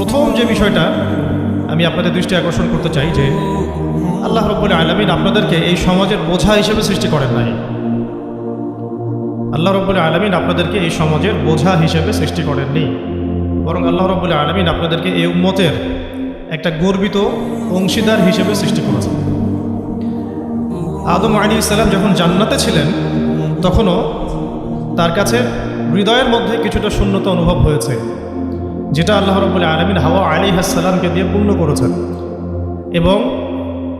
প্রথম যে বিষয়টা আমি আপনাদের দৃষ্টি আকর্ষণ করতে চাই যে আল্লাহ রব্বুল আলমিন আপনাদেরকে এই সমাজের বোঝা হিসেবে সৃষ্টি করেন নাই। আল্লাহ রব্বুল আলমিন আপনাদেরকে এই সমাজের বোঝা হিসেবে সৃষ্টি করেননি। বরং আল্লাহ রব্বুল আলমিন আপনাদেরকে এই উম্মতের একটা গর্বিত অংশীদার হিসেবে সৃষ্টি করেছেন। আদম আলী ইসলাম যখন জান্নাতে ছিলেন, তখনও তার কাছে হৃদয়ের মধ্যে কিছুটা শূন্যতা অনুভব হয়েছে। যেটা আল্লাহ রব্বুল আলমিন হাওয়া আলী হাসালামকে দিয়ে পূর্ণ করেছেন। এবং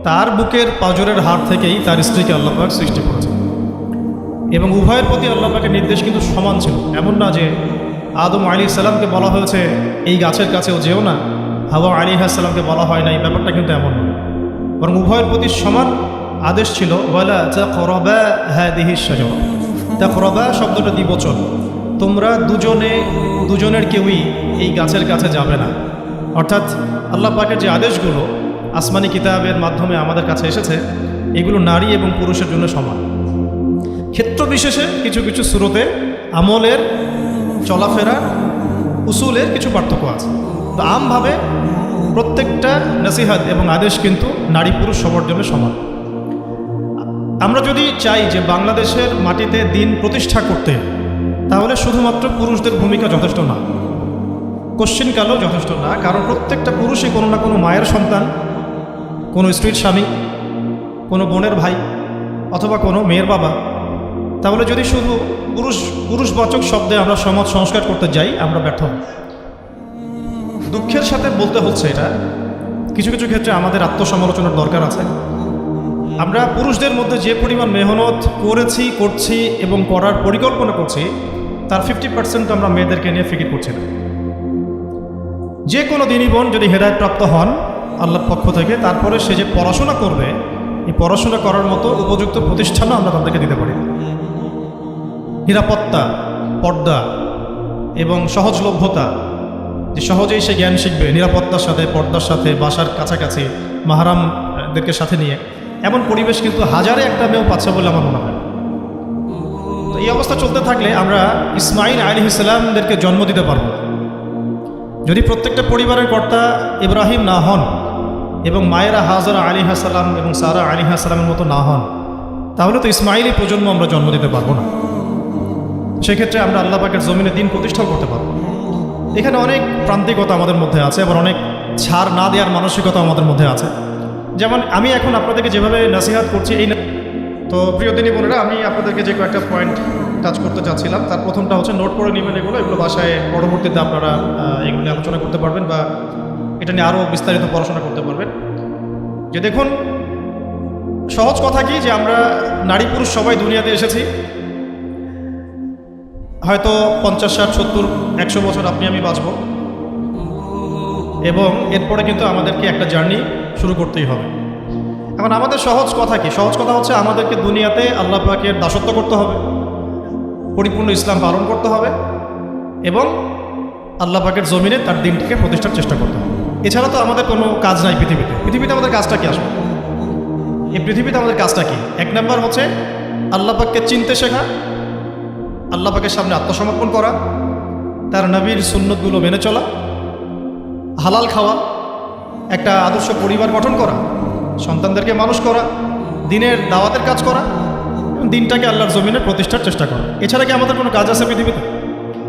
তার বুকের পাজরের হাত থেকেই তার স্ত্রীকে আল্লাপাক সৃষ্টি করেছেন। এবং উভয়ের প্রতি আল্লাপাকের নির্দেশ কিন্তু সমান ছিল। এমন না যে আদম আলী সাল্লামকে বলা হয়েছে, এই গাছের কাছেও যেও না। হাওয়া আলী হাসাল্লামকে বলা হয় না এই ব্যাপারটা কিন্তু এমন নয় বরং উভয়ের প্রতি সমান আদেশ ছিল, ওয়ালা যা করবা হ্যাঁ দিহি সাজা তা করবা শব্দটা দ্বিবচন। তোমরা দুজনে, দুজনের কেউই এই গাছের কাছে যাবে না। অর্থাৎ আল্লাহ পাকের যে আদেশগুলো আসমানি কিতাবের মাধ্যমে আমাদের কাছে এসেছে, এগুলো নারী এবং পুরুষের জন্য সমান। ক্ষেত্র বিশেষে কিছু কিছু সুরতে আমলের চলাফেরা, উসুলের কিছু পার্থক্য আছে। তো আমভাবে প্রত্যেকটা নসিহাত এবং আদেশ কিন্তু নারী পুরুষ সবার জন্য সমান। আমরা যদি চাই যে বাংলাদেশের মাটিতে দিন প্রতিষ্ঠা করতে তাহলে শুধুমাত্র পুরুষদের ভূমিকা যথেষ্ট না। কোশ্চিনকালও যথেষ্ট না, কারণ প্রত্যেকটা পুরুষই কোনো না কোনো মায়ের সন্তান, কোনো স্ত্রীর স্বামী, কোনো বোনের ভাই অথবা কোনো মেয়ের বাবা। তাহলে যদি শুধু পুরুষ, পুরুষবাচক শব্দে আমরা সমাজ সংস্কার করতে যাই, আমরা ব্যর্থ দুঃখের সাথে বলতে হচ্ছে এটা, কিছু কিছু ক্ষেত্রে আমাদের আত্মসমালোচনার দরকার আছে। আমরা পুরুষদের মধ্যে যে পরিমাণ মেহনত করেছি, করছি এবং করার পরিকল্পনা করছি তার ফিফটি পার্সেন্ট আমরা মেয়েদেরকে নিয়ে ফিকির করছি না। যে কোনো দিনই বোন যদি হেদায়তপ্রাপ্ত হন, আল্লাহর পক্ষ থেকে, তারপরে সে যে পড়াশোনা করবে, এই পড়াশোনা করার মতো উপযুক্ত প্রতিষ্ঠানও আমরা তাদেরকে দিতে পারি নিরাপত্তা, পর্দা এবং সহজলভ্যতা, যে সহজেই সে জ্ঞান শিখবে নিরাপত্তার সাথে, পর্দার সাথে, বাসার কাছাকাছি, মাহারামদেরকে সাথে নিয়ে। এমন পরিবেশ কিন্তু হাজারে একটা মেয়েও পাচ্ছে বলে আমার মনে হয়। অবস্থা চলতে থাকলে আমরা ইসমাইল আলী ইসলামদেরকে জন্ম দিতে পারব। যদি প্রত্যেকটা পরিবারের কর্তা ইব্রাহিম না হন এবং মায়েরা হাজারা আলী হাসালাম এবং সারা আলী হাসালামের মতো না হন, তাহলে তো ইসমাইলি প্রজন্ম আমরা জন্ম দিতে পারব না। সেক্ষেত্রে আমরা আল্লাহ পাকের জমিনে দিন প্রতিষ্ঠাও করতে পারব। এখানে অনেক প্রান্তিকতা আমাদের মধ্যে আছে, আবার অনেক ছাড় না দেওয়ার মানসিকতা আমাদের মধ্যে আছে। যেমন আমি এখন আপনাদেরকে যেভাবে নাসিহাত করছি, এই তো প্রিয় দিনী বোনেরা, আমি আপনাদেরকে যে কয়েকটা পয়েন্ট টাচ করতে চাচ্ছিলাম, তার প্রথমটা হচ্ছে নোট করে নেবেন এগুলো এগুলো বাসায় পরবর্তীতে আপনারা এগুলো আলোচনা করতে পারবেন বা এটা নিয়ে আরও বিস্তারিত পড়াশোনা করতে পারবেন। যে দেখুন, সহজ কথা কি যে আমরা নারী পুরুষ সবাই দুনিয়াতে এসেছি। হয়তো পঞ্চাশ, ষাট, সত্তর, একশো বছর আপনি আমি বাঁচব। এবং এরপরে কিন্তু আমাদেরকে একটা জার্নি শুরু করতেই হবে। এখন আমাদের সহজ কথা কি? সহজ কথা হচ্ছে আমাদেরকে দুনিয়াতে আল্লাহ পাকের দাসত্ব করতে হবে, পরিপূর্ণ ইসলাম পালন করতে হবে এবং আল্লাহ পাকের জমিনে তার দিনটিকে প্রতিষ্ঠার চেষ্টা করতে হবে। এছাড়া তো আমাদের কোনো কাজ নাই পৃথিবীতে। পৃথিবীতে আমাদের কাজটা কি আসবে এই পৃথিবীতে আমাদের কাজটা কি? এক নম্বর হচ্ছে আল্লাহ পাককে চিনতে শেখা, আল্লাহ পাকের সামনে আত্মসমর্পণ করা, তার নবীর সুন্নতগুলো মেনে চলা, হালাল খাওয়া, একটা আদর্শ পরিবার গঠন করা সন্তানদেরকে মানুষ করা, দিনের দাওয়াতের কাজ করা দিনটাকে আল্লাহর জমিনে প্রতিষ্ঠার চেষ্টা করা। এছাড়া কি আমাদের কোনো কাজ আছে পৃথিবীতে?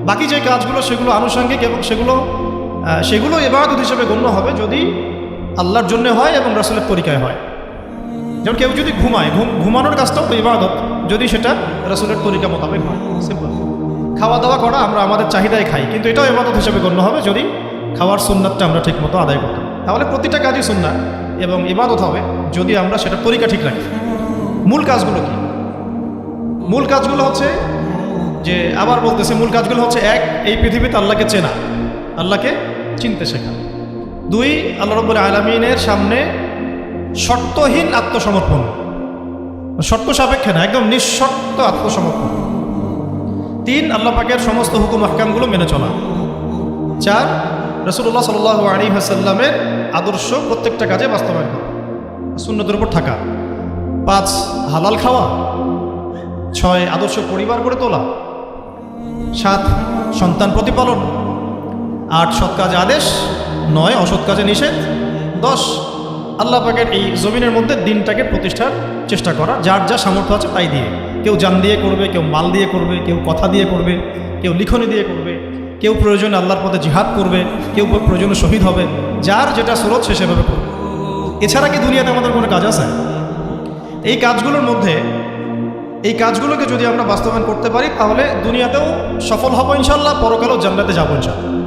বাকি যে কাজগুলো, সেগুলো আনুষঙ্গিক এবং সেগুলো সেগুলো এবাদত হিসেবে গণ্য হবে যদি আল্লাহর জন্য হয় এবং রাসুলের তরিকায় হয়। যেমন কেউ যদি ঘুমায়, ঘুম, ঘুমানোর কাজটাও তো ইবাদত, যদি সেটা রাসুলের তরিকা মোতাবেক হয়। সিম্পল খাওয়া দাওয়া করা আমরা আমাদের চাহিদায় খাই, কিন্তু এটাও ইবাদত হিসেবে গণ্য হবে যদি খাওয়ার সুন্নাতটা আমরা ঠিক মতো আদায় করতাম তাহলে প্রতিটা কাজই সুন্নাত। এবং ইবাদত হবে, যদি আমরা সেটা তরিকা ঠিক রাখি। মূল কাজগুলো কি? মূল কাজগুলো হচ্ছে যে, আবার বলতেছে, মূল কাজগুলো হচ্ছে এক, এই পৃথিবীতে আল্লাহকে চেনা, আল্লাহকে চিনতে শেখা। দুই, আল্লাহ রব্বুল আলমিনের সামনে শর্তহীন আত্মসমর্পণ। শর্ত সাপেক্ষে না, একদম নিঃশর্ত আত্মসমর্পণ। তিন, আল্লাহ পাকের সমস্ত হুকুম, আহকামগুলো মেনে চলা। চার রসুল্লাহ সাল আলী হাসাল্লামের আদর্শ প্রত্যেকটা কাজে বাস্তবায়ন করা শূন্যদের উপর থাকা। পাঁচ, হালাল খাওয়া। ছয়, আদর্শ পরিবার গড়ে তোলা। সাত, সন্তান প্রতিপালন। আট, সৎ কাজে আদেশ। নয়, অসৎ কাজে নিষেধ। দশ, আল্লাহ পাকের এই জমিনের মধ্যে দিনটাকে প্রতিষ্ঠার চেষ্টা করা, যার যা সামর্থ্য আছে তাই দিয়ে। কেউ জান দিয়ে করবে, কেউ মাল দিয়ে করবে, কেউ কথা দিয়ে করবে, কেউ লিখনি দিয়ে করবে, কেউ প্রয়োজনে আল্লাহর পথে জিহাদ করবে, কেউ প্রয়োজনে শহীদ হবে। যার যেটা স্রোত সে সেভাবে করবে। এছাড়া কি দুনিয়াতে আমাদের কোনো কাজ আছে? এই কাজগুলোর মধ্যে, এই কাজগুলোকে যদি আমরা বাস্তবায়ন করতে পারি, তাহলে দুনিয়াতেও সফল হব ইনশাল্লাহ, পরকালেও জান্নাতে যাব ইনশাল্লাহ।